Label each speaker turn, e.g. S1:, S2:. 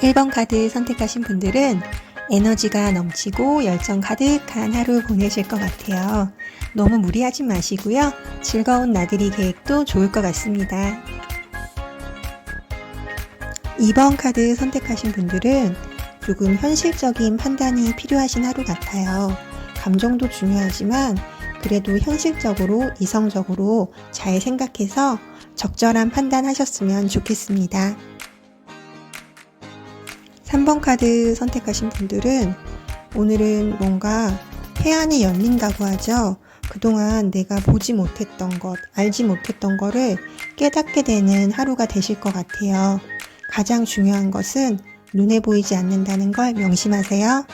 S1: 1번 카드 선택하신 분들은 에너지가 넘치고 열정 가득한 하루 보내실 것 같아요. 너무 무리하지 마시고요. 즐거운 나들이 계획도 좋을 것 같습니다. 2번 카드 선택하신 분들은 조금 현실적인 판단이 필요하신 하루 같아요. 감정도 중요하지만 그래도 현실적으로 이성적으로 잘 생각해서 적절한 판단하셨으면 좋겠습니다. 3번 카드 선택하신 분들은 오늘은 뭔가 해안이 열린다고 하죠. 그동안 내가 보지 못했던 것, 알지 못했던 거를 깨닫게 되는 하루가 되실 것 같아요. 가장 중요한 것은 눈에 보이지 않는다는 걸 명심하세요.